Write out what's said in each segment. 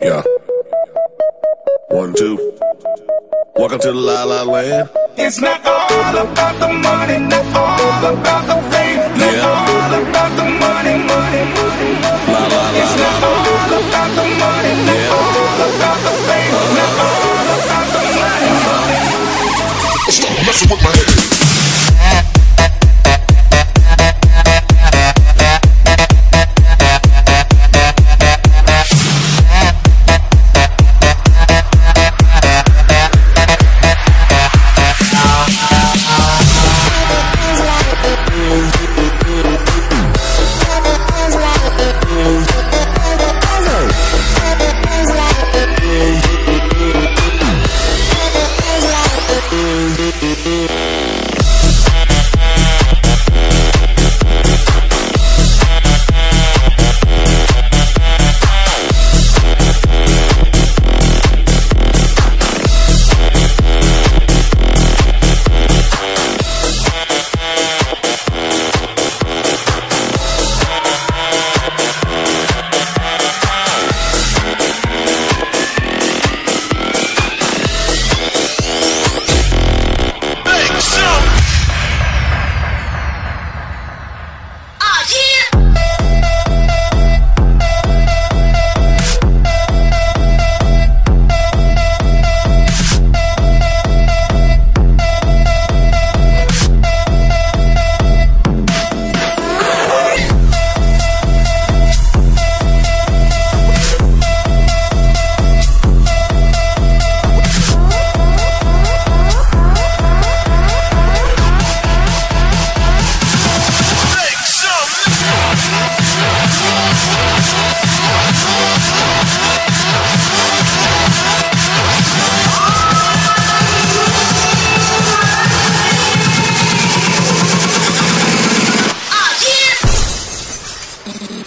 Yeah. One, two. Welcome to the La La Land. It's not all about the money, not all about the fame, not Yeah. all about the money, money, money. La la la It's not all about the money, not Yeah. all about the fame, not all about the money, money. Stop messing with my head.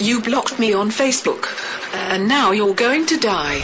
You blocked me on Facebook, and now you're going to die.